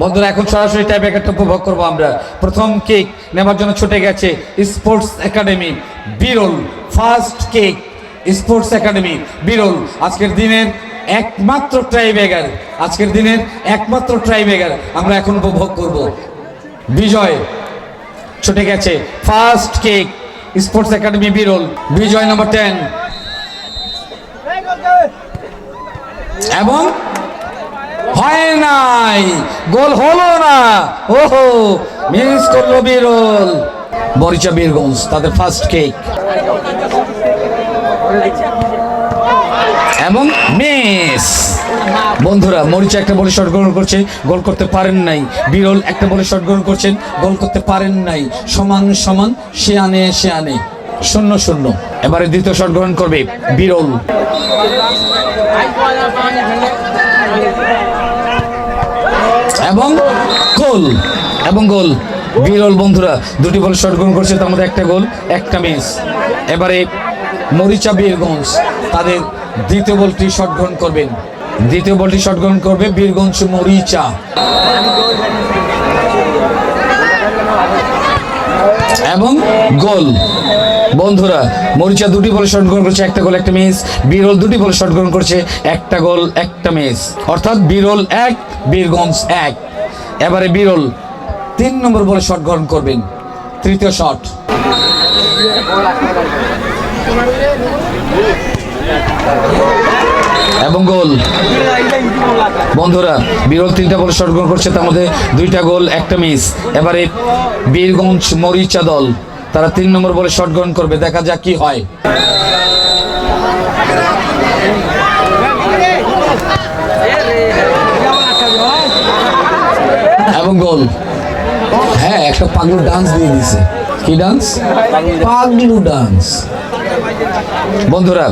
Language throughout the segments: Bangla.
বন্ধুরা, এখন সরাসরি টাইপ একটা উপভোগ করব আমরা। প্রথম কেক নেবার জন্য ছুটে গেছে sports academy Biral first cake sports academy Biral আজকের দিনের একমাত্র ট্রাই ট্রাইবেগার আজকের দিনের একমাত্র ট্রাই ট্রাইবেগার আমরা এখন উপভোগ করব। বিজয়, ছুটে গেছে ফার্স্ট কেক স্পোর্টস একাডেমি বিরল বিজয় নাম্বার টেন এবং হয় নাই, গোল হলো না। ওহো মিস করল বিরল। বরিচা বীরগঞ্জ, তাদের ফার্স্ট কেক এবং মিস। বন্ধুরা, মরিচা একটা বলে শট গ্রহণ করছে, গোল করতে পারেন নাই। বিরল একটা বলে শট গ্রহণ করছেন, গোল করতে পারেন নাই। সমান সমান সে আনে সে আনে শূন্য শূন্য। এবারে দ্বিতীয় শট গ্রহণ করবে বিরল। এবং গোল এবং গোল। বিরল বন্ধুরা, দুটি বল শট গ্রহণ করছে, তার মধ্যে একটা গোল, একটা মিস এবারে মরিচা বীরগঞ্জ তাদের দ্বিতীয় বলটি শট গ্রহণ করবেন। দ্বিতীয় বলটি শট গ্রহণ করবে বীরগঞ্জ মরিচা। এবং গোল। বন্ধুরা, মরিচা দুটি বলে শট গ্রহণ করছে, একটা গোল, একটা মিস। বিরল দুটি বলে শট গ্রহণ করছে, একটা গোল, একটা মিস। অর্থাৎ বিরল এক, বীরগঞ্জ এক। এবারে বিরল তিন নম্বর বলে শট গ্রহণ করবেন। তৃতীয় শট। এবং গোল। বন্ধুরা বিরল তিনটা বলে শট গ্রহণ করছে, তার মধ্যে দুইটা গোল, একটা মিস। এবারে বীরগঞ্জ মরিচা দল তারা তিন নম্বর বলে শট গ্রহণ করবে। দেখা যাক কি হয়। এবং গোল। হ্যাঁ একটা পাগলু ডান্স দিয়ে দিছে কি ডান্স পাগলু ডান্স বন্ধুরা,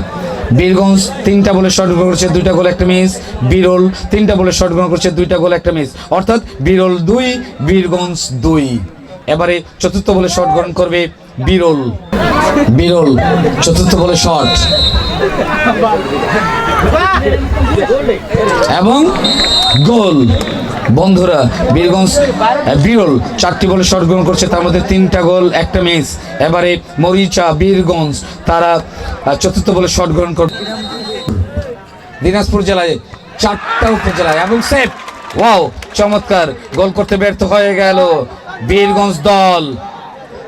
বীরগঞ্জ তিনটা বলে শট গ্রহণ করছে, দুইটা গোল একটা মিস বিরল তিনটা বলে শট গ্রহণ করছে, দুইটা গোল একটা মিস অর্থাৎ বিরল দুই, বীরগঞ্জ দুই। এবারে চতুর্থ বলে শট গ্রহণ করবে বিরল। বিরল, চতুর্থ বলে শট এবং গোল। বন্ধুরা, বীরগঞ্জ বিরল, চারটি বলে শট গ্রহণ করছে, তার মধ্যে তিনটা গোল, একটা মিস এবারে মরিচা, বীরগঞ্জ, তারা চতুর্থ বলে শট গ্রহণ কর দিনাজপুর জেলায় চারটা উপজেলায়। এবং সেফ, ওয়াও, চমৎকার। গোল করতে ব্যর্থ হয়ে গেল। বীরগঞ্জ দল।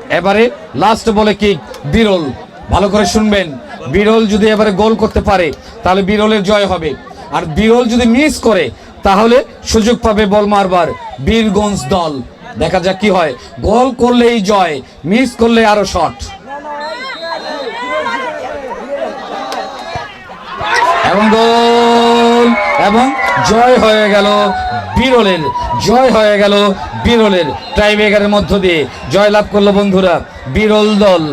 এবারে লাস্ট বলে কি? বিরল। ভালো করে শুনবেন। বিরল যদি এবারে গোল করতে পারে, তাহলে বিরলের জয় হবে। আর বিরল যদি মিস করে, তাহলে সুযোগ পাবে বল মারবার বীরগঞ্জ দল। দেখা যাক কি হয়। গোল করলেই জয় মিস করলে আরও শট এবং গোল, এবং জয় হয়ে গেল বিরলের, জয় হয়ে গেল বিরলের। টাইব্রেকারের মধ্য দিয়ে জয় লাভ করল বন্ধুরা, বিরল দল।